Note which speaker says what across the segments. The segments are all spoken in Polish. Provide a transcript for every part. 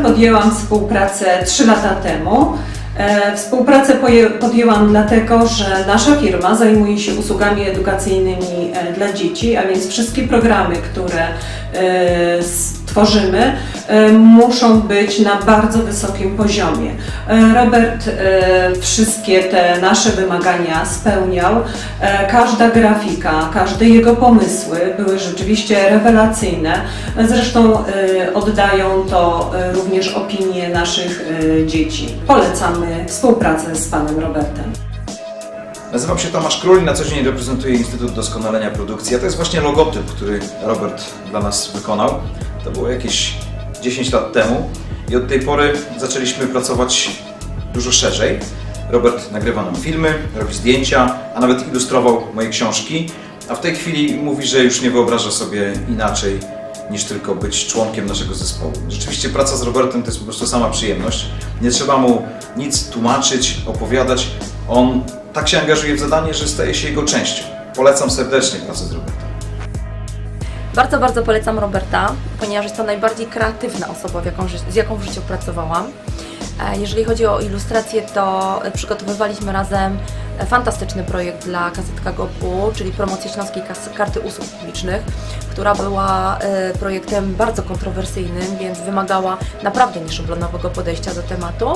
Speaker 1: podjęłam współpracę 3 lata temu. E, Współpracę podjęłam dlatego, że nasza firma zajmuje się usługami edukacyjnymi e, dla dzieci, a więc wszystkie programy, które stworzymy, e, muszą być na bardzo wysokim poziomie. E, Robert e, wszystkie te nasze wymagania spełniał. Każda grafika, każde jego pomysły były rzeczywiście rewelacyjne. Zresztą oddają to również opinie naszych dzieci. Polecamy współpracę z panem Robertem.
Speaker 2: Nazywam się Tomasz Król i na co dzień reprezentuję Instytut Doskonalenia Produkcji. A to jest właśnie logotyp, który Robert dla nas wykonał. To było jakieś 10 lat temu i od tej pory zaczęliśmy pracować dużo szerzej. Robert nagrywa nam filmy, robi zdjęcia, a nawet ilustrował moje książki. A w tej chwili mówi, że już nie wyobraża sobie inaczej niż tylko być członkiem naszego zespołu. Rzeczywiście praca z Robertem to jest po prostu sama przyjemność. Nie trzeba mu nic tłumaczyć, opowiadać. On tak się angażuje w zadanie, że staje się jego częścią. Polecam serdecznie pracę z Robertem.
Speaker 3: Bardzo, bardzo polecam Roberta, ponieważ jest to najbardziej kreatywna osoba, jaką, z jaką w życiu pracowałam. E, Jeżeli chodzi o ilustrację, to przygotowywaliśmy razem e, fantastyczny projekt dla Kasetka GoPu, czyli promocji Śląskiej Karty Usług Publicznych, która była e, projektem bardzo kontrowersyjnym, więc wymagała naprawdę nieszablonowego podejścia do tematu.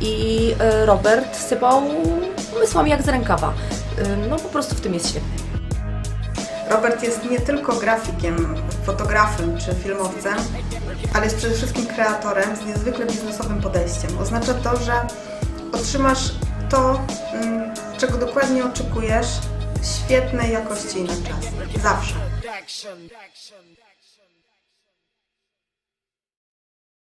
Speaker 3: I Robert sypał pomysłami jak z rękawa. No po prostu w tym jest świetny.
Speaker 4: Robert jest nie tylko grafikiem, fotografem czy filmowcem, ale jest przede wszystkim kreatorem z niezwykle biznesowym podejściem. Oznacza to, że otrzymasz to, mm, czego dokładnie oczekujesz, świetnej jakości i na czas. Zawsze.